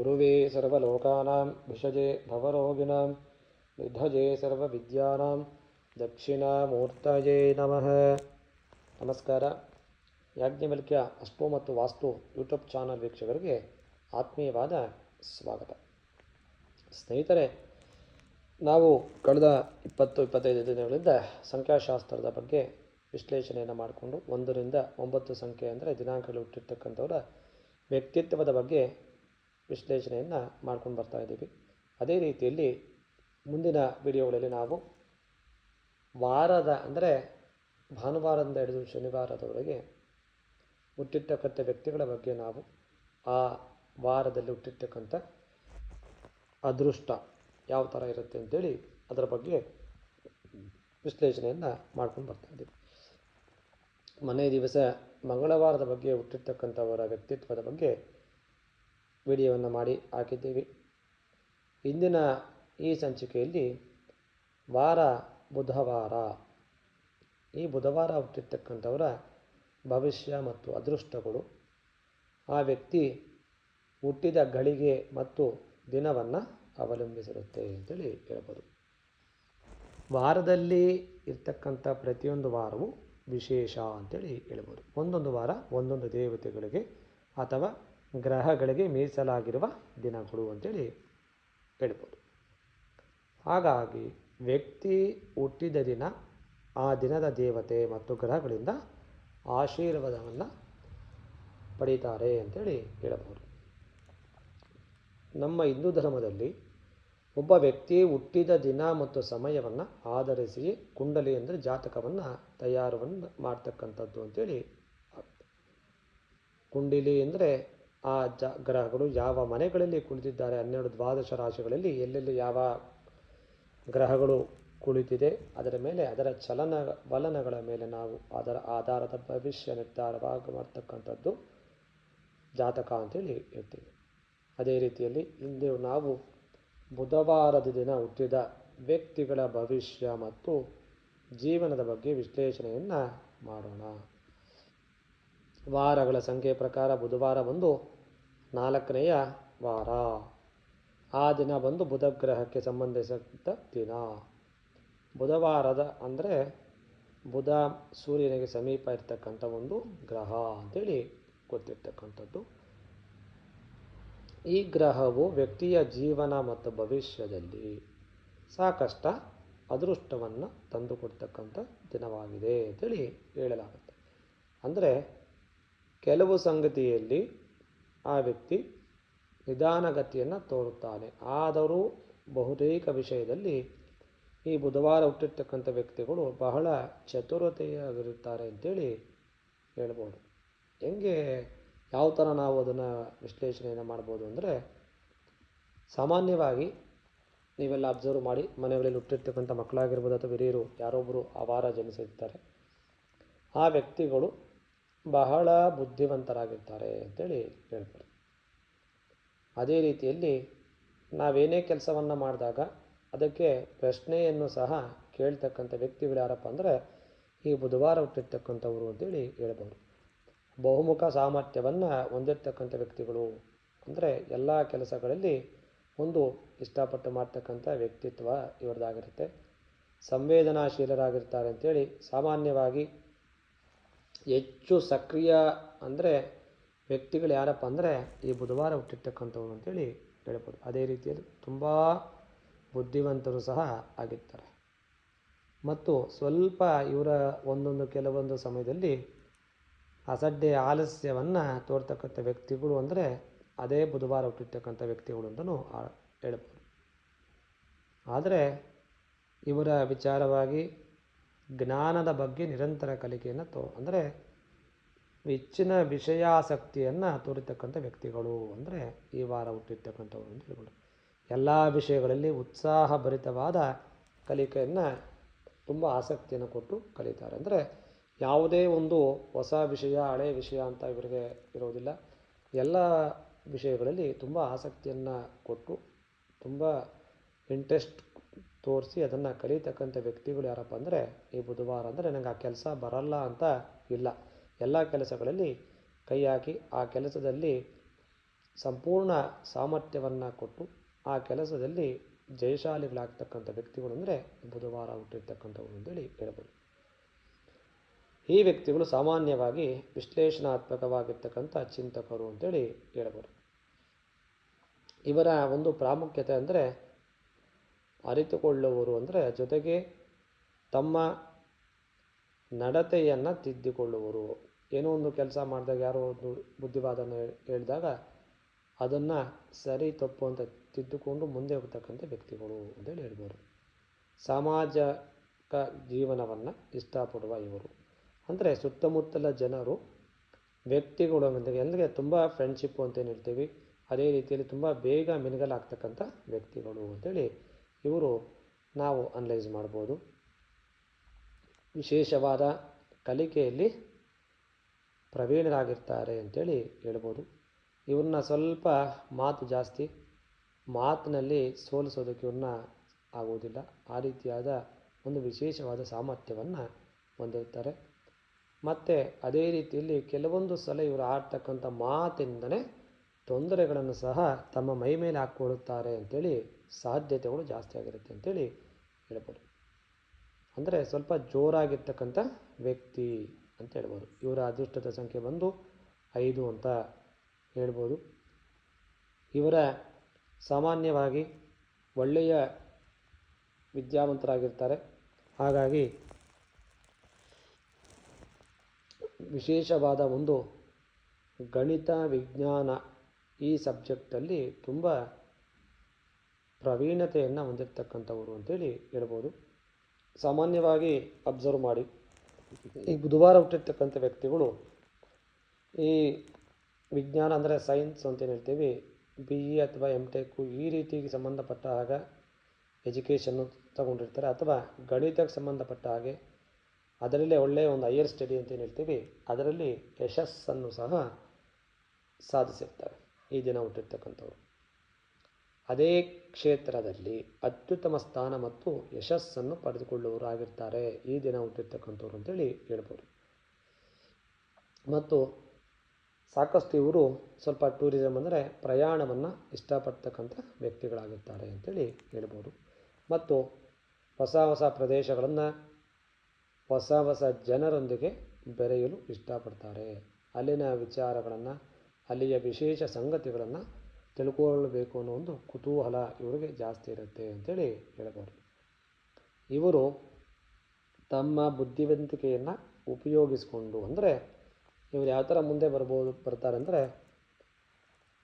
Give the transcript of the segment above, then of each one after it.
ಗುರುವೇ ಸರ್ವಲೋಕಾನಾಂ ವಿಷಜೆ ಭವರೋಗಿಣಾಂ ವಿದ್ಯಾನಾಂ ಸರ್ವವಿದ್ಯಾನಾಂ ದಕ್ಷಿಣಾಮೂರ್ತಯೇ ನಮಃ ನಮಸ್ಕಾರ ಯಾಜ್ಞವಲ್ಕ್ಯ ಅಷ್ಟು ಮತ್ತು ವಾಸ್ತು ಯೂಟ್ಯೂಬ್ ಚಾನಲ್ ವೀಕ್ಷಕರಿಗೆ ಆತ್ಮೀಯವಾದ ಸ್ವಾಗತ. ಸ್ನೇಹಿತರೆ, ನಾವು ಕಳೆದ ಇಪ್ಪತ್ತು ಇಪ್ಪತ್ತೈದು ದಿನಗಳಿಂದ ಸಂಖ್ಯಾಶಾಸ್ತ್ರದ ಬಗ್ಗೆ ವಿಶ್ಲೇಷಣೆಯನ್ನು ಮಾಡಿಕೊಂಡು ಒಂದರಿಂದ ಒಂಬತ್ತು ಸಂಖ್ಯೆ ಅಂದರೆ ದಿನಾಂಕಗಳು ಹುಟ್ಟಿರ್ತಕ್ಕಂಥವರ ವ್ಯಕ್ತಿತ್ವದ ಬಗ್ಗೆ ವಿಶ್ಲೇಷಣೆಯನ್ನು ಮಾಡ್ಕೊಂಡು ಬರ್ತಾ ಇದ್ದೀವಿ. ಅದೇ ರೀತಿಯಲ್ಲಿ ಮುಂದಿನ ವಿಡಿಯೋಗಳಲ್ಲಿ ನಾವು ವಾರದ ಅಂದರೆ ಭಾನುವಾರದಿಂದ ಹಿಡಿದು ಶನಿವಾರದವರೆಗೆ ಹುಟ್ಟಿರ್ತಕ್ಕಂಥ ವ್ಯಕ್ತಿಗಳ ಬಗ್ಗೆ ನಾವು ಆ ವಾರದಲ್ಲಿ ಹುಟ್ಟಿರ್ತಕ್ಕಂಥ ಅದೃಷ್ಟ ಯಾವ ಥರ ಇರುತ್ತೆ ಅಂತೇಳಿ ಅದರ ಬಗ್ಗೆ ವಿಶ್ಲೇಷಣೆಯನ್ನು ಮಾಡ್ಕೊಂಡು ಬರ್ತಾ ಇದ್ದೀವಿ. ಮನೆ ದಿವಸ ಮಂಗಳವಾರದ ಬಗ್ಗೆ ಹುಟ್ಟಿರ್ತಕ್ಕಂಥವರ ವ್ಯಕ್ತಿತ್ವದ ಬಗ್ಗೆ ವಿಡಿಯೋವನ್ನು ಮಾಡಿ ಹಾಕಿದ್ದೀವಿ. ಇಂದಿನ ಈ ಸಂಚಿಕೆಯಲ್ಲಿ ವಾರ, ಬುಧವಾರ. ಈ ಬುಧವಾರ ಹುಟ್ಟಿರ್ತಕ್ಕಂಥವರ ಭವಿಷ್ಯ ಮತ್ತು ಅದೃಷ್ಟಗಳು. ಆ ವ್ಯಕ್ತಿ ಹುಟ್ಟಿದ ಗಳಿಗೆ ಮತ್ತು ದಿನವನ್ನು ಅವಲಂಬಿಸಿರುತ್ತೆ ಅಂತೇಳಿ ಹೇಳ್ಬೋದು. ವಾರದಲ್ಲಿ ಇರ್ತಕ್ಕಂಥ ಪ್ರತಿಯೊಂದು ವಾರವು ವಿಶೇಷ ಅಂತೇಳಿ ಹೇಳ್ಬೋದು. ಒಂದೊಂದು ವಾರ ಒಂದೊಂದು ದೇವತೆಗಳಿಗೆ ಅಥವಾ ಗ್ರಹಗಳಿಗೆ ಮೀಸಲಾಗಿರುವ ದಿನಗಳು ಅಂತೇಳಿ ಹೇಳ್ಬೋದು. ಹಾಗಾಗಿ ವ್ಯಕ್ತಿ ಹುಟ್ಟಿದ ದಿನ ಆ ದಿನದ ದೇವತೆ ಮತ್ತು ಗ್ರಹಗಳಿಂದ ಆಶೀರ್ವಾದವನ್ನು ಪಡೀತಾರೆ ಅಂತೇಳಿ ಹೇಳಬಹುದು ನಮ್ಮ ಹಿಂದೂ ಧರ್ಮದಲ್ಲಿ ಒಬ್ಬ ವ್ಯಕ್ತಿ ಹುಟ್ಟಿದ ದಿನ ಮತ್ತು ಸಮಯವನ್ನು ಆಧರಿಸಿ ಕುಂಡಲಿ ಅಂದರೆ ಜಾತಕವನ್ನು ತಯಾರವನ್ನು ಮಾಡ್ತಕ್ಕಂಥದ್ದು ಅಂತೇಳಿ ಕುಂಡಲಿ ಅಂದರೆ ಆ ಜ ಗ್ರಹಗಳು ಯಾವ ಮನೆಗಳಲ್ಲಿ ಕುಳಿತಿದ್ದಾರೆ ಹನ್ನೆರಡು ದ್ವಾದಶ ರಾಶಿಗಳಲ್ಲಿ ಎಲ್ಲೆಲ್ಲಿ ಯಾವ ಗ್ರಹಗಳು ಕುಳಿತಿದೆ ಅದರ ಮೇಲೆ ಅದರ ಚಲನ ವಲನಗಳ ಮೇಲೆ ನಾವು ಅದರ ಆಧಾರದ ಭವಿಷ್ಯ ನಿರ್ಧಾರವಾಗಿ ಮಾಡ್ತಕ್ಕಂಥದ್ದು ಜಾತಕ ಅಂತೇಳಿ ಹೇಳ್ತೀವಿ. ಅದೇ ರೀತಿಯಲ್ಲಿ ಇಂದು ನಾವು ಬುಧವಾರದ ದಿನ ಹುಟ್ಟಿದ ವ್ಯಕ್ತಿಗಳ ಭವಿಷ್ಯ ಮತ್ತು ಜೀವನದ ಬಗ್ಗೆ ವಿಶ್ಲೇಷಣೆಯನ್ನು ಮಾಡೋಣ. ವಾರಗಳ ಸಂಖ್ಯೆ ಪ್ರಕಾರ ಬುಧವಾರ ಬಂದು ನಾಲ್ಕನೆಯ ವಾರ. ಆ ದಿನ ಬಂದು ಬುಧ ಗ್ರಹಕ್ಕೆ ಸಂಬಂಧಿಸಿದ ದಿನ. ಬುಧವಾರದ ಅಂದರೆ ಬುಧ ಸೂರ್ಯನಿಗೆ ಸಮೀಪ ಇರ್ತಕ್ಕಂಥ ಒಂದು ಗ್ರಹ ಅಂತೇಳಿ ಗೊತ್ತಿರ್ತಕ್ಕಂಥದ್ದು. ಈ ಗ್ರಹವು ವ್ಯಕ್ತಿಯ ಜೀವನ ಮತ್ತು ಭವಿಷ್ಯದಲ್ಲಿ ಸಾಕಷ್ಟ ಅದೃಷ್ಟವನ್ನು ತಂದುಕೊಡ್ತಕ್ಕಂಥ ದಿನವಾಗಿದೆ ಅಂತೇಳಿ ಹೇಳಲಾಗುತ್ತೆ. ಅಂದರೆ ಕೆಲವು ಸಂಗತಿಯಲ್ಲಿ ಆ ವ್ಯಕ್ತಿ ನಿಧಾನಗತಿಯನ್ನು ತೋರುತ್ತಾನೆ. ಆದರೂ ಬಹುತೇಕ ವಿಷಯದಲ್ಲಿ ಈ ಬುಧವಾರ ಹುಟ್ಟಿರ್ತಕ್ಕಂಥ ವ್ಯಕ್ತಿಗಳು ಬಹಳ ಚತುರತೆಯಾಗಿರುತ್ತಾರೆ ಅಂತೇಳಿ ಹೇಳ್ಬೋದು. ಹೆಂಗೆ, ಯಾವ ಥರ ನಾವು ಅದನ್ನು ವಿಶ್ಲೇಷಣೆಯನ್ನು ಮಾಡ್ಬೋದು ಅಂದರೆ, ಸಾಮಾನ್ಯವಾಗಿ ನೀವೆಲ್ಲ ಅಬ್ಸರ್ವ್ ಮಾಡಿ ಮನೆಗಳಲ್ಲಿ ಹುಟ್ಟಿರ್ತಕ್ಕಂಥ ಮಕ್ಕಳಾಗಿರ್ಬೋದು ಅಥವಾ ಹಿರಿಯರು ಯಾರೊಬ್ಬರು ಆ ವಾರ ಜನಿಸಿರ್ತಾರೆ. ಆ ವ್ಯಕ್ತಿಗಳು ಬಹಳ ಬುದ್ಧಿವಂತರಾಗಿರ್ತಾರೆ ಅಂತೇಳಿ ಹೇಳ್ತಾರೆ. ಅದೇ ರೀತಿಯಲ್ಲಿ ನಾವೇನೇ ಕೆಲಸವನ್ನು ಮಾಡಿದಾಗ ಅದಕ್ಕೆ ಪ್ರಶ್ನೆಯನ್ನು ಸಹ ಕೇಳ್ತಕ್ಕಂಥ ವ್ಯಕ್ತಿಗಳು ಯಾರಪ್ಪ ಅಂದರೆ ಈ ಬುಧವಾರ ಹುಟ್ಟಿರ್ತಕ್ಕಂಥವ್ರು ಅಂತೇಳಿ ಹೇಳ್ಬೋದು ಬಹುಮುಖ ಸಾಮರ್ಥ್ಯವನ್ನು ಹೊಂದಿರ್ತಕ್ಕಂಥ ವ್ಯಕ್ತಿಗಳು ಅಂದರೆ ಎಲ್ಲ ಕೆಲಸಗಳಲ್ಲಿ ಒಂದು ಇಷ್ಟಪಟ್ಟು ಮಾಡ್ತಕ್ಕಂಥ ವ್ಯಕ್ತಿತ್ವ ಇವ್ರದ್ದಾಗಿರುತ್ತೆ. ಸಂವೇದನಾಶೀಲರಾಗಿರ್ತಾರೆ ಅಂತೇಳಿ ಸಾಮಾನ್ಯವಾಗಿ ಹೆಚ್ಚು ಸಕ್ರಿಯ ಅಂದರೆ ವ್ಯಕ್ತಿಗಳು ಯಾರಪ್ಪ ಅಂದರೆ ಈ ಬುಧವಾರ ಹುಟ್ಟಿರ್ತಕ್ಕಂಥವ್ರು ಅಂತೇಳಿ ಹೇಳ್ಬೋದು. ಅದೇ ರೀತಿಯಲ್ಲಿ ತುಂಬ ಬುದ್ಧಿವಂತರು ಸಹ ಆಗಿರ್ತಾರೆ. ಮತ್ತು ಸ್ವಲ್ಪ ಇವರ ಒಂದೊಂದು ಕೆಲವೊಂದು ಸಮಯದಲ್ಲಿ ಅಸಡ್ಡೆ, ಆಲಸ್ಯವನ್ನು ತೋರ್ತಕ್ಕಂಥ ವ್ಯಕ್ತಿಗಳು ಅಂದರೆ ಅದೇ ಬುಧವಾರ ಹುಟ್ಟಿರ್ತಕ್ಕಂಥ ವ್ಯಕ್ತಿಗಳು ಅಂತಲೂ ಹೇಳ್ಬೋದು. ಆದರೆ ಇವರ ವಿಚಾರವಾಗಿ ಜ್ಞಾನದ ಬಗ್ಗೆ ನಿರಂತರ ಕಲಿಕೆಯನ್ನು ತೋ, ಅಂದರೆ ಹೆಚ್ಚಿನ ವಿಷಯಾಸಕ್ತಿಯನ್ನು ತೋರಿತಕ್ಕಂಥ ವ್ಯಕ್ತಿಗಳು ಅಂದರೆ ಈ ವಾರ ಹುಟ್ಟಿರ್ತಕ್ಕಂಥವ್ರು ಅಂತ ಹೇಳ್ಬೋದು ಎಲ್ಲ ವಿಷಯಗಳಲ್ಲಿ ಉತ್ಸಾಹಭರಿತವಾದ ಕಲಿಕೆಯನ್ನು ತುಂಬ ಆಸಕ್ತಿಯನ್ನು ಕೊಟ್ಟು ಕಲಿತಾರೆ. ಅಂದರೆ ಯಾವುದೇ ಒಂದು ಹೊಸ ವಿಷಯ, ಹಳೆ ವಿಷಯ ಅಂತ ಇವರಿಗೆ ಇರೋದಿಲ್ಲ. ಎಲ್ಲ ವಿಷಯಗಳಲ್ಲಿ ತುಂಬ ಆಸಕ್ತಿಯನ್ನು ಕೊಟ್ಟು ತುಂಬ ಇಂಟ್ರೆಸ್ಟ್ ತೋರಿಸಿ ಅದನ್ನು ಕಲಿತಕ್ಕಂಥ ವ್ಯಕ್ತಿಗಳು ಯಾರಪ್ಪ ಅಂದರೆ ಈ ಬುಧವಾರ ಅಂದರೆ ನನಗೆ ಆ ಕೆಲಸ ಬರಲ್ಲ ಅಂತ ಇಲ್ಲ. ಎಲ್ಲ ಕೆಲಸಗಳಲ್ಲಿ ಕೈ ಹಾಕಿ ಆ ಕೆಲಸದಲ್ಲಿ ಸಂಪೂರ್ಣ ಸಾಮರ್ಥ್ಯವನ್ನು ಕೊಟ್ಟು ಆ ಕೆಲಸದಲ್ಲಿ ಜಯಶಾಲಿಗಳಾಗ್ತಕ್ಕಂಥ ವ್ಯಕ್ತಿಗಳು ಅಂದರೆ ಬುಧವಾರ ಹುಟ್ಟಿರ್ತಕ್ಕಂಥವ್ರು ಅಂತೇಳಿ ಹೇಳ್ಬೋದು. ಈ ವ್ಯಕ್ತಿಗಳು ಸಾಮಾನ್ಯವಾಗಿ ವಿಶ್ಲೇಷಣಾತ್ಮಕವಾಗಿರ್ತಕ್ಕಂಥ ಚಿಂತಕರು ಅಂತೇಳಿ ಹೇಳ್ಬೋದು. ಇವರ ಒಂದು ಪ್ರಾಮುಖ್ಯತೆ ಅಂದರೆ ಅರಿತುಕೊಳ್ಳುವರು ಅಂದರೆ ಜೊತೆಗೆ ತಮ್ಮ ನಡತೆಯನ್ನು ತಿದ್ದಿಕೊಳ್ಳುವರು. ಏನೋ ಒಂದು ಕೆಲಸ ಮಾಡಿದಾಗ ಯಾರೋ ಒಂದು ಬುದ್ಧಿವಾದನ ಹೇಳಿದಾಗ ಅದನ್ನು ಸರಿ ತಪ್ಪು ಅಂತ ತಿದ್ದುಕೊಂಡು ಮುಂದೆ ಹೋಗ್ತಕ್ಕಂಥ ವ್ಯಕ್ತಿಗಳು ಅಂತೇಳಿ ಹೇಳ್ಬೋದು. ಸಾಮಾಜಿಕ ಜೀವನವನ್ನು ಇಷ್ಟಪಡುವ ಇವರು. ಅಂದರೆ ಸುತ್ತಮುತ್ತಲ ಜನರು ವ್ಯಕ್ತಿಗಳು ಅಂದರೆ ತುಂಬ ಫ್ರೆಂಡ್ಶಿಪ್ಪು ಅಂತೇನು ಹೇಳ್ತೀವಿ, ಅದೇ ರೀತಿಯಲ್ಲಿ ತುಂಬ ಬೇಗ ಮಿನುಗಲಾಗ್ತಕ್ಕಂಥ ವ್ಯಕ್ತಿಗಳು ಅಂತೇಳಿ ಇವರು ನಾವು ಅನಲೈಸ್ ಮಾಡ್ಬೋದು. ವಿಶೇಷವಾದ ಕಲಿಕೆಯಲ್ಲಿ ಪ್ರವೀಣರಾಗಿರ್ತಾರೆ ಅಂತೇಳಿ ಹೇಳ್ಬೋದು. ಇವ್ರನ್ನ ಸ್ವಲ್ಪ ಮಾತು ಜಾಸ್ತಿ, ಮಾತಿನಲ್ಲಿ ಸೋಲಿಸೋದಕ್ಕೆ ಇವ್ರನ್ನ ಆಗೋದಿಲ್ಲ. ಆ ರೀತಿಯಾದ ಒಂದು ವಿಶೇಷವಾದ ಸಾಮರ್ಥ್ಯವನ್ನು ಹೊಂದಿರ್ತಾರೆ. ಮತ್ತು ಅದೇ ರೀತಿಯಲ್ಲಿ ಕೆಲವೊಂದು ಸಲ ಇವರು ಆಡ್ತಕ್ಕಂಥ ಮಾತಿಂದನೇ ತೊಂದರೆಗಳನ್ನು ಸಹ ತಮ್ಮ ಮೈ ಮೇಲೆ ಹಾಕ್ಕೊಳ್ಳುತ್ತಾರೆ ಅಂತೇಳಿ ಸಾಧ್ಯತೆಗಳು ಜಾಸ್ತಿ ಆಗಿರುತ್ತೆ ಅಂತೇಳಿ ಹೇಳ್ಬೋದು. ಅಂದರೆ ಸ್ವಲ್ಪ ಜೋರಾಗಿರ್ತಕ್ಕಂಥ ವ್ಯಕ್ತಿ ಅಂತ ಹೇಳ್ಬೋದು. ಇವರ ಅದೃಷ್ಟದ ಸಂಖ್ಯೆ ಬಂದು ಐದು ಅಂತ ಹೇಳ್ಬೋದು. ಇವರ ಸಾಮಾನ್ಯವಾಗಿ ಒಳ್ಳೆಯ ವಿದ್ಯಾವಂತರಾಗಿರ್ತಾರೆ. ಹಾಗಾಗಿ ವಿಶೇಷವಾದ ಒಂದು ಗಣಿತ ವಿಜ್ಞಾನ ಈ ಸಬ್ಜೆಕ್ಟಲ್ಲಿ ತುಂಬ ಪ್ರವೀಣತೆಯನ್ನು ಹೊಂದಿರತಕ್ಕಂಥವರು ಅಂತೇಳಿ ಹೇಳ್ಬೋದು. ಸಾಮಾನ್ಯವಾಗಿ ಅಬ್ಸರ್ವ್ ಮಾಡಿ. ಈ ಬುಧವಾರ ಹುಟ್ಟಿರ್ತಕ್ಕಂಥ ವ್ಯಕ್ತಿಗಳು ಈ ವಿಜ್ಞಾನ ಅಂದರೆ ಸೈನ್ಸ್ ಅಂತೇನು ಹೇಳ್ತೀವಿ, ಬಿ ಇ ಅಥವಾ ಎಂ ಟೆಕ್ಕು ಈ ರೀತಿಗೆ ಸಂಬಂಧಪಟ್ಟ ಹಾಗೆ ಎಜುಕೇಷನ್ನು ತಗೊಂಡಿರ್ತಾರೆ ಅಥವಾ ಗಣಿತಕ್ಕೆ ಸಂಬಂಧಪಟ್ಟ ಹಾಗೆ ಅದರಲ್ಲೇ ಒಳ್ಳೆಯ ಒಂದು ಹೈಯರ್ ಸ್ಟಡಿ ಅಂತ ಏನು ಹೇಳ್ತೀವಿ, ಅದರಲ್ಲಿ ಯಶಸ್ಸನ್ನು ಸಹ ಸಾಧಿಸಿರ್ತಾರೆ. ಈ ದಿನ ಹುಟ್ಟಿರ್ತಕ್ಕಂಥವ್ರು. ಅದೇ ಕ್ಷೇತ್ರದಲ್ಲಿ ಅತ್ಯುತ್ತಮ ಸ್ಥಾನ ಮತ್ತು ಯಶಸ್ಸನ್ನು ಪಡೆದುಕೊಳ್ಳುವವರಾಗಿರ್ತಾರೆ ಈ ದಿನ ಹುಟ್ಟಿರ್ತಕ್ಕಂಥವ್ರು ಅಂತೇಳಿ ಹೇಳ್ಬೋದು. ಮತ್ತು ಸಾಕಷ್ಟು ಇವರು ಸ್ವಲ್ಪ ಟೂರಿಸಮ್ ಅಂದರೆ ಪ್ರಯಾಣವನ್ನು ಇಷ್ಟಪಡ್ತಕ್ಕಂಥ ವ್ಯಕ್ತಿಗಳಾಗಿರ್ತಾರೆ ಅಂತೇಳಿ ಹೇಳ್ಬೋದು. ಮತ್ತು ಹೊಸ ಹೊಸ ಪ್ರದೇಶಗಳನ್ನು ಹೊಸ ಹೊಸ ಜನರೊಂದಿಗೆ ಬೆರೆಯಲು ಇಷ್ಟಪಡ್ತಾರೆ. ಅಲ್ಲಿನ ವಿಚಾರಗಳನ್ನು ಅಲ್ಲಿಯ ವಿಶೇಷ ಸಂಗತಿಗಳನ್ನು ತಿಳ್ಕೊಳ್ಬೇಕು ಅನ್ನೋ ಒಂದು ಕುತೂಹಲ ಇವರಿಗೆ ಜಾಸ್ತಿ ಇರುತ್ತೆ ಅಂತೇಳಿ ಹೇಳ್ಬೋದು. ಇವರು ತಮ್ಮ ಬುದ್ಧಿವಂತಿಕೆಯನ್ನು ಉಪಯೋಗಿಸಿಕೊಂಡು ಅಂದರೆ ಇವರು ಯಾವ ಥರ ಮುಂದೆ ಬರ್ಬೋದು, ಬರ್ತಾರೆ ಅಂದರೆ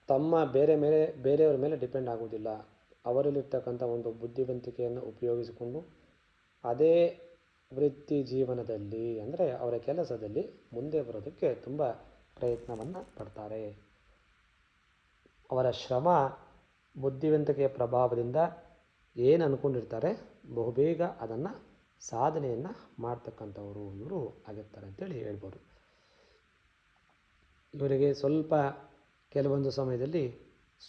ತಮ್ಮ ಬೇರೆ ಮೇಲೆ, ಬೇರೆಯವರ ಮೇಲೆ ಡಿಪೆಂಡ್ ಆಗೋದಿಲ್ಲ ಅವರಲ್ಲಿರ್ತಕ್ಕಂಥ ಒಂದು ಬುದ್ಧಿವಂತಿಕೆಯನ್ನು ಉಪಯೋಗಿಸಿಕೊಂಡು ಅದೇ ವೃತ್ತಿ ಜೀವನದಲ್ಲಿ ಅಂದರೆ ಅವರ ಕೆಲಸದಲ್ಲಿ ಮುಂದೆ ಬರೋದಕ್ಕೆ ತುಂಬ ಪ್ರಯತ್ನವನ್ನು ಪಡ್ತಾರೆ. ಅವರ ಶ್ರಮ ಬುದ್ಧಿವಂತಿಕೆಯ ಪ್ರಭಾವದಿಂದ ಏನು ಅಂದ್ಕೊಂಡಿರ್ತಾರೆ ಬಹುಬೇಗ ಅದನ್ನು ಸಾಧನೆಯನ್ನು ಮಾಡ್ತಕ್ಕಂಥವರು ಇವರು ಆಗಿರ್ತಾರೆ ಅಂತೇಳಿ ಹೇಳ್ಬೋದು. ಇವರಿಗೆ ಸ್ವಲ್ಪ ಕೆಲವೊಂದು ಸಮಯದಲ್ಲಿ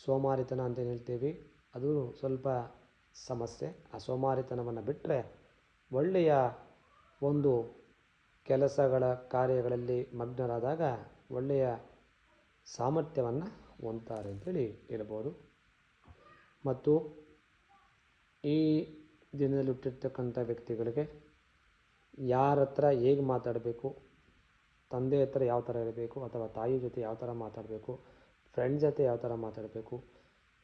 ಸೋಮಾರಿತನ ಅಂತ ಹೇಳ್ತೀವಿ? ಅದು ಸ್ವಲ್ಪ ಸಮಸ್ಯೆ. ಆ ಸೋಮಾರಿತನವನ್ನು ಬಿಟ್ಟರೆ ಒಳ್ಳೆಯ ಒಂದು ಕೆಲಸಗಳ ಕಾರ್ಯಗಳಲ್ಲಿ ಮಗ್ನರಾದಾಗ ಒಳ್ಳೆಯ ಸಾಮರ್ಥ್ಯವನ್ನು ಹೊಂದ್ತಾರೆ ಅಂತೇಳಿ ಹೇಳ್ಬೋದು. ಮತ್ತು ಈ ದಿನದಲ್ಲಿ ಹುಟ್ಟಿರ್ತಕ್ಕಂಥ ವ್ಯಕ್ತಿಗಳಿಗೆ ಯಾರ ಹತ್ರ ಹೇಗೆ ಮಾತಾಡಬೇಕು, ತಂದೆ ಹತ್ರ ಯಾವ ಥರ ಇರಬೇಕು, ಅಥವಾ ತಾಯಿ ಜೊತೆ ಯಾವ ಥರ ಮಾತಾಡಬೇಕು ಫ್ರೆಂಡ್ ಜೊತೆ ಯಾವ ಥರ ಮಾತಾಡಬೇಕು,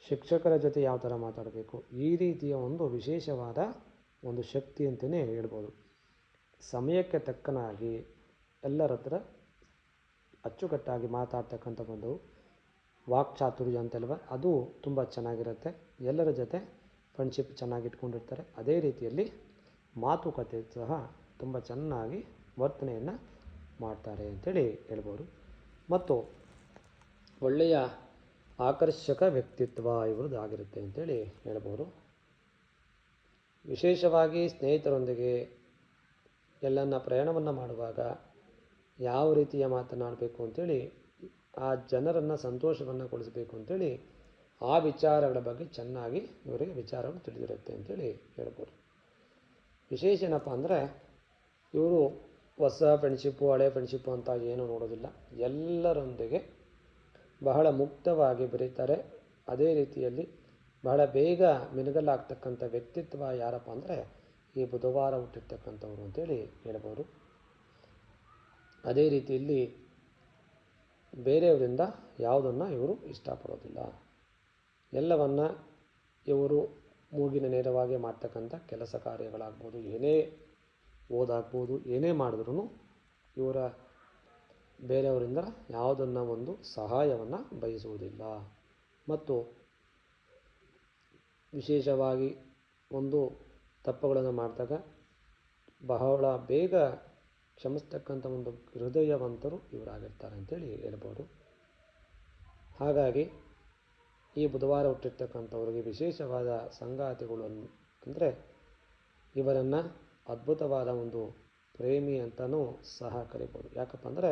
ಶಿಕ್ಷಕರ ಜೊತೆ ಯಾವ ಥರ ಮಾತಾಡಬೇಕು, ಈ ರೀತಿಯ ಒಂದು ವಿಶೇಷವಾದ ಒಂದು ಶಕ್ತಿ ಅಂತಲೇ ಹೇಳ್ಬೋದು. ಸಮಯಕ್ಕೆ ತಕ್ಕನಾಗಿ ಎಲ್ಲರ ಹತ್ರ ಅಚ್ಚುಕಟ್ಟಾಗಿ ಮಾತಾಡ್ತಕ್ಕಂಥ ಒಂದು ವಾಕ್ಚಾತುರ್ಯ ಅಂತಲ್ವ? ಅದು ತುಂಬ ಚೆನ್ನಾಗಿರುತ್ತೆ. ಎಲ್ಲರ ಜೊತೆ ಫ್ರೆಂಡ್ಶಿಪ್ ಚೆನ್ನಾಗಿ ಇಟ್ಕೊಂಡಿರ್ತಾರೆ. ಅದೇ ರೀತಿಯಲ್ಲಿ ಮಾತುಕತೆ ಸಹ ತುಂಬ ಚೆನ್ನಾಗಿ ವರ್ತನೆಯನ್ನು ಮಾಡ್ತಾರೆ ಅಂತೇಳಿ ಹೇಳ್ಬೋದು. ಮತ್ತು ಒಳ್ಳೆಯ ಆಕರ್ಷಕ ವ್ಯಕ್ತಿತ್ವ ಇವ್ರದ್ದು ಆಗಿರುತ್ತೆ ಅಂತೇಳಿ ಹೇಳ್ಬೋದು. ವಿಶೇಷವಾಗಿ ಸ್ನೇಹಿತರೊಂದಿಗೆ ಎಲ್ಲನ್ನ ಪ್ರಯಾಣವನ್ನು ಮಾಡುವಾಗ ಯಾವ ರೀತಿಯ ಮಾತನಾಡಬೇಕು ಅಂತೇಳಿ, ಆ ಜನರನ್ನು ಸಂತೋಷವನ್ನು ಕೊಡಿಸಬೇಕು ಅಂತೇಳಿ, ಆ ವಿಚಾರಗಳ ಬಗ್ಗೆ ಚೆನ್ನಾಗಿ ಇವರಿಗೆ ವಿಚಾರಗಳು ತಿಳಿದಿರುತ್ತೆ ಅಂತೇಳಿ ಹೇಳ್ಬೋದು. ವಿಶೇಷ ಏನಪ್ಪ ಅಂದರೆ, ಇವರು ಹೊಸ ಫ್ರೆಂಡ್ಶಿಪ್ಪು ಹಳೆ ಫ್ರೆಂಡ್ಶಿಪ್ಪು ಅಂತ ಏನೂ ನೋಡೋದಿಲ್ಲ. ಎಲ್ಲರೊಂದಿಗೆ ಬಹಳ ಮುಕ್ತವಾಗಿ ಬರೀತಾರೆ. ಅದೇ ರೀತಿಯಲ್ಲಿ ಬಹಳ ಬೇಗ ಮಿನುಗಲಾಗ್ತಕ್ಕಂಥ ವ್ಯಕ್ತಿತ್ವ ಯಾರಪ್ಪ ಅಂದರೆ, ಈ ಬುಧವಾರ ಹುಟ್ಟಿರ್ತಕ್ಕಂಥವ್ರು ಅಂತೇಳಿ ಹೇಳ್ಬೋದು. ಅದೇ ರೀತಿಯಲ್ಲಿ ಬೇರೆಯವರಿಂದ ಯಾವುದನ್ನು ಇವರು ಇಷ್ಟಪಡೋದಿಲ್ಲ. ಎಲ್ಲವನ್ನ ಇವರು ಮೂಗಿನ ನೇರವಾಗಿ ಮಾಡ್ತಕ್ಕಂಥ ಕೆಲಸ ಕಾರ್ಯಗಳಾಗ್ಬೋದು, ಏನೇ ಓದಾಗ್ಬೋದು, ಏನೇ ಮಾಡಿದ್ರೂ ಇವರ ಬೇರೆಯವರಿಂದ ಯಾವುದನ್ನು ಒಂದು ಸಹಾಯವನ್ನು ಬಯಸುವುದಿಲ್ಲ. ಮತ್ತು ವಿಶೇಷವಾಗಿ ಒಂದು ತಪ್ಪುಗಳನ್ನು ಮಾಡಿದಾಗ ಬಹಳ ಬೇಗ ಕ್ಷಮಿಸ್ತಕ್ಕಂಥ ಒಂದು ಹೃದಯವಂತರು ಇವರಾಗಿರ್ತಾರೆ ಅಂತೇಳಿ ಹೇಳ್ಬೋದು. ಹಾಗಾಗಿ ಈ ಬುಧವಾರ ಹುಟ್ಟಿರ್ತಕ್ಕಂಥವ್ರಿಗೆ ವಿಶೇಷವಾದ ಸಂಗಾತಿಗಳು ಅಂದರೆ ಇವರನ್ನು ಅದ್ಭುತವಾದ ಒಂದು ಪ್ರೇಮಿ ಅಂತಲೂ ಸಹ ಕರಿಬೋದು. ಯಾಕಪ್ಪ ಅಂದರೆ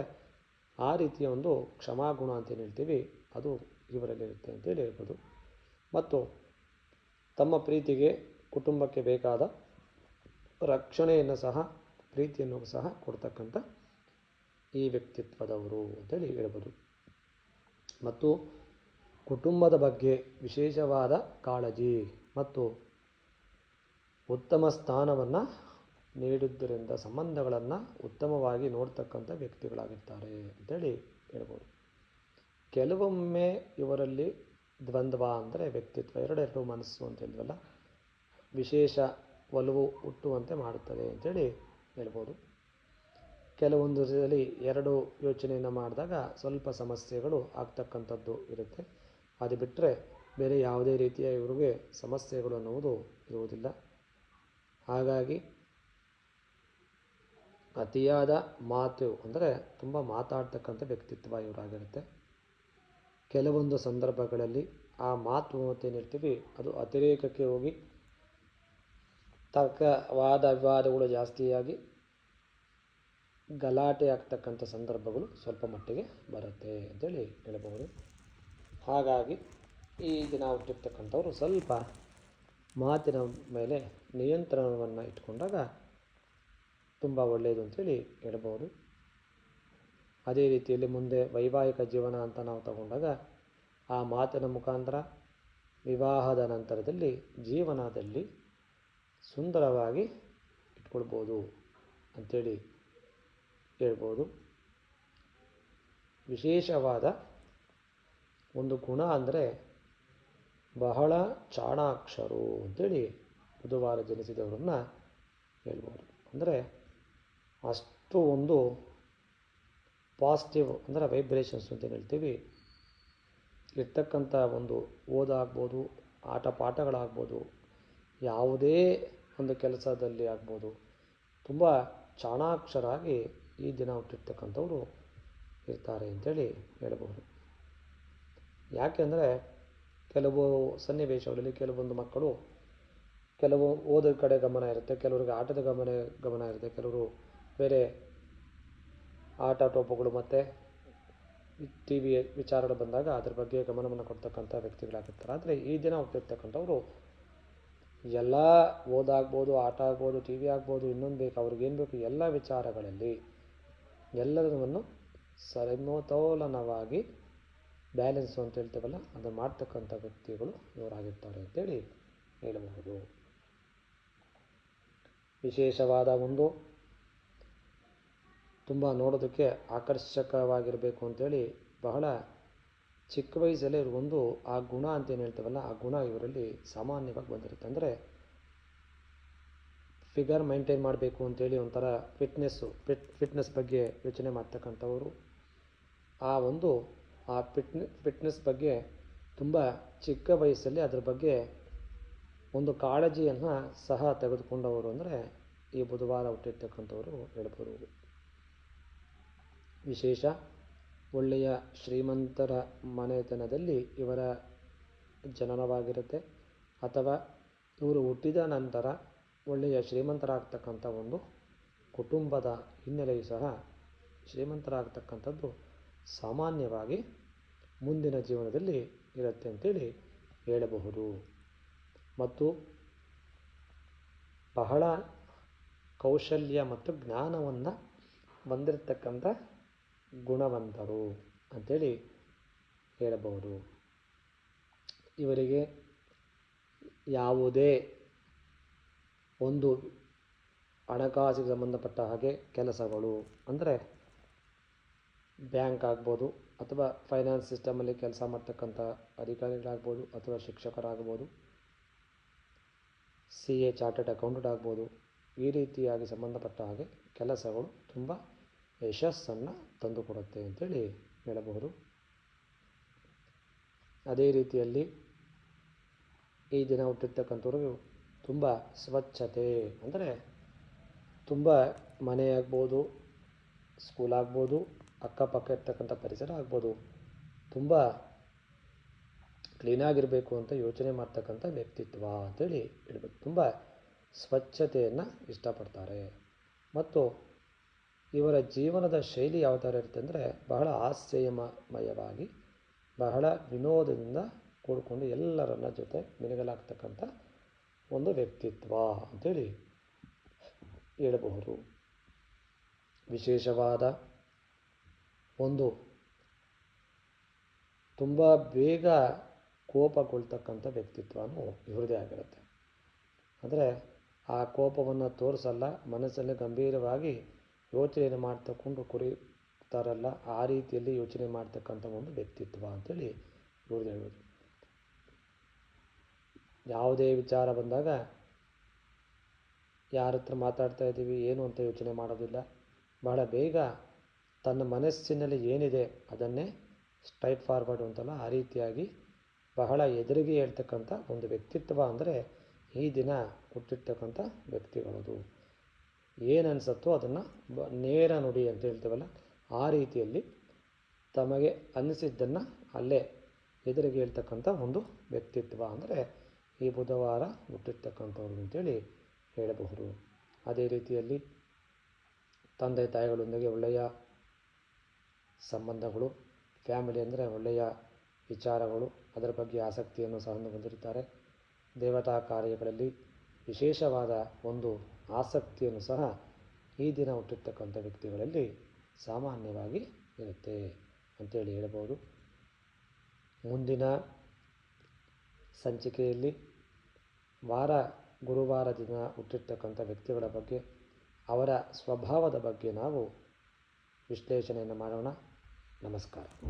ಆ ರೀತಿಯ ಒಂದು ಕ್ಷಮಾಗುಣ ಅಂತೇನು ಹೇಳ್ತೀವಿ, ಅದು ಇವರಲ್ಲಿರುತ್ತೆ ಅಂತೇಳಿ ಹೇಳ್ಬೋದು. ಮತ್ತು ತಮ್ಮ ಪ್ರೀತಿಗೆ ಕುಟುಂಬಕ್ಕೆ ಬೇಕಾದ ರಕ್ಷಣೆಯನ್ನು ಸಹ ಪ್ರೀತಿಯನ್ನು ಸಹ ಕೊಡ್ತಕ್ಕಂಥ ಈ ವ್ಯಕ್ತಿತ್ವದವರು ಅಂತೇಳಿ ಹೇಳ್ಬೋದು. ಮತ್ತು ಕುಟುಂಬದ ಬಗ್ಗೆ ವಿಶೇಷವಾದ ಕಾಳಜಿ ಮತ್ತು ಉತ್ತಮ ಸ್ಥಾನವನ್ನು ನೀಡಿದ್ದರಿಂದ ಸಂಬಂಧಗಳನ್ನು ಉತ್ತಮವಾಗಿ ನೋಡ್ತಕ್ಕಂಥ ವ್ಯಕ್ತಿಗಳಾಗಿರ್ತಾರೆ ಅಂತೇಳಿ ಹೇಳ್ಬೋದು. ಕೆಲವೊಮ್ಮೆ ಇವರಲ್ಲಿ ದ್ವಂದ್ವ ಅಂದರೆ ವ್ಯಕ್ತಿತ್ವ ಎರಡೆರಡು ಮನಸ್ಸು ಅಂತ ಹೇಳಿದ್ವಲ್ಲ, ವಿಶೇಷ ಒಲವು ಹುಟ್ಟುವಂತೆ ಮಾಡುತ್ತದೆ ಅಂತೇಳಿ ಹೇಳ್ಬೋದು. ಕೆಲವೊಂದು ಸಲ ಎರಡು ಯೋಚನೆಯನ್ನು ಮಾಡಿದಾಗ ಸ್ವಲ್ಪ ಸಮಸ್ಯೆಗಳು ಆಗ್ತಕ್ಕಂಥದ್ದು ಇರುತ್ತೆ. ಅದು ಬಿಟ್ಟರೆ ಬೇರೆ ಯಾವುದೇ ರೀತಿಯ ಇವರಿಗೆ ಸಮಸ್ಯೆಗಳು ಅನ್ನುವುದು ಇರುವುದಿಲ್ಲ. ಹಾಗಾಗಿ ಅತಿಯಾದ ಮಾತು ಅಂದರೆ ತುಂಬ ಮಾತಾಡ್ತಕ್ಕಂಥ ವ್ಯಕ್ತಿತ್ವ ಇವರಾಗಿರುತ್ತೆ. ಕೆಲವೊಂದು ಸಂದರ್ಭಗಳಲ್ಲಿ ಆ ಮಾತು ಹೇಳ್ತೀವಿ ಅದು ಅತಿರೇಕಕ್ಕೆ ಹೋಗಿ ತರ್ಕ ವಾದ ವಿವಾದಗಳು ಜಾಸ್ತಿಯಾಗಿ ಗಲಾಟೆ ಆಗ್ತಕ್ಕಂಥ ಸಂದರ್ಭಗಳು ಸ್ವಲ್ಪ ಮಟ್ಟಿಗೆ ಬರುತ್ತೆ ಅಂತೇಳಿ ಹೇಳಬಹುದು. ಹಾಗಾಗಿ ಈ ದಿನ ಹುಟ್ಟಿರ್ತಕ್ಕಂಥವ್ರು ಸ್ವಲ್ಪ ಮಾತಿನ ಮೇಲೆ ನಿಯಂತ್ರಣವನ್ನು ಇಟ್ಕೊಂಡಾಗ ತುಂಬ ಒಳ್ಳೆಯದು ಅಂತೇಳಿ ಹೇಳಬಹುದು. ಅದೇ ರೀತಿಯಲ್ಲಿ ಮುಂದೆ ವೈವಾಹಿಕ ಜೀವನ ಅಂತ ನಾವು ತಗೊಂಡಾಗ ಆ ಮಾತಿನ ಮುಖಾಂತರ ವಿವಾಹದ ನಂತರದಲ್ಲಿ ಜೀವನದಲ್ಲಿ ಸುಂದರವಾಗಿ ಇಟ್ಕೊಳ್ಬೋದು ಅಂಥೇಳಿ ಹೇಳ್ಬೋದು. ವಿಶೇಷವಾದ ಒಂದು ಗುಣ ಅಂದರೆ ಬಹಳ ಚಾಣಾಕ್ಷರು ಅಂತೇಳಿ ಬುಧವಾರ ಜನಿಸಿದವರನ್ನು ಹೇಳ್ಬೋದು. ಅಂದರೆ ಅಷ್ಟು ಒಂದು ಪಾಸಿಟಿವ್ ಅಂದರೆ ವೈಬ್ರೇಷನ್ಸ್ ಅಂತ ಹೇಳ್ತೀವಿ. ಇರ್ತಕ್ಕಂಥ ಒಂದು ಓದಾಗ್ಬೋದು ಆಟ ಪಾಠಗಳಾಗ್ಬೋದು ಯಾವುದೇ ಒಂದು ಕೆಲಸದಲ್ಲಿ ಆಗ್ಬೋದು. ತುಂಬ ಚಾಣಾಕ್ಷರಾಗಿ ಈ ದಿನ ಹುಟ್ಟಿರ್ತಕ್ಕಂಥವ್ರು ಇರ್ತಾರೆ ಅಂತೇಳಿ ಹೇಳಬಹುದು. ಯಾಕೆಂದರೆ ಕೆಲವು ಸನ್ನಿವೇಶಗಳಲ್ಲಿ ಕೆಲವೊಂದು ಮಕ್ಕಳು ಕೆಲವು ಓದೋ ಕಡೆ ಗಮನ ಇರುತ್ತೆ, ಕೆಲವರಿಗೆ ಆಟದ ಗಮನ ಗಮನ ಇರುತ್ತೆ, ಕೆಲವರು ಬೇರೆ ಆಟ ಟೋಪಗಳು ಮತ್ತು ಟಿ ವಿ ವಿಚಾರಗಳು ಬಂದಾಗ ಅದ್ರ ಬಗ್ಗೆ ಗಮನವನ್ನು ಕೊಡ್ತಕ್ಕಂಥ ವ್ಯಕ್ತಿಗಳಾಗಿರ್ತಾರೆ. ಆದರೆ ಈ ದಿನ ಹುಟ್ಟಿರ್ತಕ್ಕಂಥವ್ರು ಎಲ್ಲ ಓದಾಗ್ಬೋದು, ಆಟ ಆಗ್ಬೋದು ಟಿ ವಿ ಆಗ್ಬೋದು, ಇನ್ನೊಂದು ಬೇಕು, ಅವ್ರಿಗೇನು ಬೇಕು, ಎಲ್ಲ ವಿಚಾರಗಳಲ್ಲಿ ಎಲ್ಲವನ್ನು ಸಮತೋಲನವಾಗಿ ಬ್ಯಾಲೆನ್ಸು ಅಂತ ಹೇಳ್ತೇವಲ್ಲ, ಅದು ಮಾಡ್ತಕ್ಕಂಥ ವ್ಯಕ್ತಿಗಳು ಇವರಾಗಿರ್ತಾರೆ ಅಂತೇಳಿ ಹೇಳಬಹುದು. ವಿಶೇಷವಾದ ಒಂದು ತುಂಬ ನೋಡೋದಕ್ಕೆ ಆಕರ್ಷಕವಾಗಿರಬೇಕು ಅಂತೇಳಿ ಬಹಳ ಚಿಕ್ಕ ವಯಸ್ಸಲ್ಲೇ ಒಂದು ಆ ಗುಣ ಅಂತ ಏನು ಹೇಳ್ತೇವಲ್ಲ, ಆ ಗುಣ ಇವರಲ್ಲಿ ಸಾಮಾನ್ಯವಾಗಿ ಬಂದಿರುತ್ತೆ. ಅಂದರೆ ಫಿಗರ್ ಮೈಂಟೈನ್ ಮಾಡಬೇಕು ಅಂತೇಳಿ ಒಂಥರ ಫಿಟ್ನೆಸ್ಸು ಫಿಟ್ ಫಿಟ್ನೆಸ್ ಬಗ್ಗೆ ಯೋಚನೆ ಮಾಡ್ತಕ್ಕಂಥವರು. ಆ ಒಂದು, ಆ ಫಿಟ್ನೆ ಫಿಟ್ನೆಸ್ ಬಗ್ಗೆ ತುಂಬ ಚಿಕ್ಕ ವಯಸ್ಸಲ್ಲಿ ಅದ್ರ ಬಗ್ಗೆ ಒಂದು ಕಾಳಜಿಯನ್ನು ಸಹ ತೆಗೆದುಕೊಂಡವರು ಅಂದರೆ ಈ ಬುಧವಾರ ಹುಟ್ಟಿರ್ತಕ್ಕಂಥವರು ಹೇಳ್ಬೋದು. ವಿಶೇಷ ಒಳ್ಳೆಯ ಶ್ರೀಮಂತರ ಮನೆತನದಲ್ಲಿ ಇವರ ಜನನವಾಗಿರುತ್ತೆ. ಅಥವಾ ಇವರು ಹುಟ್ಟಿದ ನಂತರ ಒಳ್ಳೆಯ ಶ್ರೀಮಂತರಾಗ್ತಕ್ಕಂಥ ಒಂದು ಕುಟುಂಬದ ಹಿನ್ನೆಲೆಯು ಸಹ ಶ್ರೀಮಂತರಾಗ್ತಕ್ಕಂಥದ್ದು ಸಾಮಾನ್ಯವಾಗಿ ಮುಂದಿನ ಜೀವನದಲ್ಲಿ ಇರುತ್ತೆ ಅಂತೇಳಿ ಹೇಳಬಹುದು. ಮತ್ತು ಬಹಳ ಕೌಶಲ್ಯ ಮತ್ತು ಜ್ಞಾನವನ್ನು ಹೊಂದಿರತಕ್ಕಂಥ ಗುಣವಂತರು ಅಂಥೇಳಿ ಹೇಳಬಹುದು. ಇವರಿಗೆ ಯಾವುದೇ ಒಂದು ಹಣಕಾಸಿಗೆ ಸಂಬಂಧಪಟ್ಟ ಹಾಗೆ ಕೆಲಸಗಳು ಅಂದರೆ ಬ್ಯಾಂಕ್ ಆಗ್ಬೋದು ಅಥವಾ ಫೈನಾನ್ಸ್ ಸಿಸ್ಟಮಲ್ಲಿ ಕೆಲಸ ಮಾಡ್ತಕ್ಕಂಥ ಅಧಿಕಾರಿಗಳಾಗ್ಬೋದು ಅಥವಾ ಶಿಕ್ಷಕರಾಗ್ಬೋದು, ಸಿ ಎ ಚಾರ್ಟೆಡ್ ಅಕೌಂಟೆಂಟ್ ಆಗ್ಬೋದು, ಈ ರೀತಿಯಾಗಿ ಸಂಬಂಧಪಟ್ಟ ಹಾಗೆ ಕೆಲಸಗಳು ತುಂಬ ಯಶಸ್ಸನ್ನು ತಂದುಕೊಡುತ್ತೆ ಅಂತೇಳಿ ಹೇಳಬಹುದು. ಅದೇ ರೀತಿಯಲ್ಲಿ ಈ ದಿನ ಹುಟ್ಟಿರ್ತಕ್ಕಂಥವ್ರಿಗೆ ತುಂಬ ಸ್ವಚ್ಛತೆ ಅಂದರೆ ತುಂಬ ಮನೆ ಆಗ್ಬೋದು ಸ್ಕೂಲ್ ಆಗ್ಬೋದು, ಅಕ್ಕಪಕ್ಕ ಇರ್ತಕ್ಕಂಥ ಪರಿಸರ ಆಗ್ಬೋದು, ತುಂಬ ಕ್ಲೀನಾಗಿರಬೇಕು ಅಂತ ಯೋಚನೆ ಮಾಡ್ತಕ್ಕಂಥ ವ್ಯಕ್ತಿತ್ವ ಅಂತೇಳಿ ಹೇಳ್ಬೇಕು. ತುಂಬ ಸ್ವಚ್ಛತೆಯನ್ನು ಇಷ್ಟಪಡ್ತಾರೆ. ಮತ್ತು ಇವರ ಜೀವನದ ಶೈಲಿ ಯಾವ ಥರ ಇರುತ್ತೆ ಅಂದರೆ ಬಹಳ ಹಾಸ್ಯಮಯವಾಗಿ ಬಹಳ ವಿನೋದದಿಂದ ಕೂಡಿಕೊಂಡು ಎಲ್ಲರನ್ನ ಜೊತೆ ಮಿನಗಲಾಗ್ತಕ್ಕಂಥ ಒಂದು ವ್ಯಕ್ತಿತ್ವ ಅಂತೇಳಿ ಹೇಳಬಹುದು. ವಿಶೇಷವಾದ ಒಂದು ತುಂಬ ಬೇಗ ಕೋಪಗೊಳ್ತಕ್ಕಂಥ ವ್ಯಕ್ತಿತ್ವನೂ ಇವ್ರದೇ ಆಗಿರುತ್ತೆ. ಅಂದರೆ ಆ ಕೋಪವನ್ನು ತೋರಿಸಲ್ಲ, ಮನಸ್ಸಲ್ಲಿ ಗಂಭೀರವಾಗಿ ಯೋಚನೆ ಮಾಡ್ತಕೊಂಡು ಕುರಿತಾರಲ್ಲ, ಆ ರೀತಿಯಲ್ಲಿ ಯೋಚನೆ ಮಾಡ್ತಕ್ಕಂಥ ಒಂದು ವ್ಯಕ್ತಿತ್ವ ಅಂತೇಳಿ ಇವ್ರದ್ದು ಹೇಳ್ಬೋದು. ಯಾವುದೇ ವಿಚಾರ ಬಂದಾಗ ಯಾರ ಹತ್ರ ಮಾತಾಡ್ತಾ ಇದ್ದೀವಿ, ಏನು ಅಂತ ಯೋಚನೆ ಮಾಡೋದಿಲ್ಲ. ಬಹಳ ಬೇಗ ತನ್ನ ಮನಸ್ಸಿನಲ್ಲಿ ಏನಿದೆ ಅದನ್ನೇ ಸ್ಟ್ರೈಟ್ ಫಾರ್ವರ್ಡ್ ಅಂತಲ್ಲ, ಆ ರೀತಿಯಾಗಿ ಬಹಳ ಎದುರಿಗೆ ಹೇಳ್ತಕ್ಕಂಥ ಒಂದು ವ್ಯಕ್ತಿತ್ವ ಅಂದರೆ ಈ ದಿನ ಹುಟ್ಟಿರ್ತಕ್ಕಂಥ ವ್ಯಕ್ತಿಗಳದು. ಏನು ಅದನ್ನು ಬ ನೇರ ನುಡಿ ಅಂತ ಹೇಳ್ತೇವಲ್ಲ, ಆ ರೀತಿಯಲ್ಲಿ ತಮಗೆ ಅನ್ನಿಸಿದ್ದನ್ನು ಅಲ್ಲೇ ಎದುರಿಗೆ ಹೇಳ್ತಕ್ಕಂಥ ಒಂದು ವ್ಯಕ್ತಿತ್ವ. ಅಂದರೆ ಈ ಬುಧವಾರ ಹುಟ್ಟಿರ್ತಕ್ಕಂಥವ್ರು ಅಂತೇಳಿ ಹೇಳಬಹುದು. ಅದೇ ರೀತಿಯಲ್ಲಿ ತಂದೆ ತಾಯಿಗಳೊಂದಿಗೆ ಒಳ್ಳೆಯ ಸಂಬಂಧಗಳು, ಫ್ಯಾಮಿಲಿ ಅಂದರೆ ಒಳ್ಳೆಯ ವಿಚಾರಗಳು, ಅದರ ಬಗ್ಗೆ ಆಸಕ್ತಿಯನ್ನು ಸಹ ಹೊಂದಿರುತ್ತಾರೆ ದೇವತಾ ಕಾರ್ಯಗಳಲ್ಲಿ ವಿಶೇಷವಾದ ಒಂದು ಆಸಕ್ತಿಯನ್ನು ಸಹ ಈ ದಿನ ಹುಟ್ಟಿರ್ತಕ್ಕಂಥ ವ್ಯಕ್ತಿಗಳಲ್ಲಿ ಸಾಮಾನ್ಯವಾಗಿ ಇರುತ್ತೆ ಅಂತೇಳಿ ಹೇಳ್ಬೋದು. ಮುಂದಿನ ಸಂಚಿಕೆಯಲ್ಲಿ ವಾರ, ಗುರುವಾರ ದಿನ ಹುಟ್ಟಿರ್ತಕ್ಕಂಥ ವ್ಯಕ್ತಿಗಳ ಬಗ್ಗೆ, ಅವರ ಸ್ವಭಾವದ ಬಗ್ಗೆ ನಾವು ವಿಶ್ಲೇಷಣೆಯನ್ನು ಮಾಡೋಣ. ನಮಸ್ಕಾರ.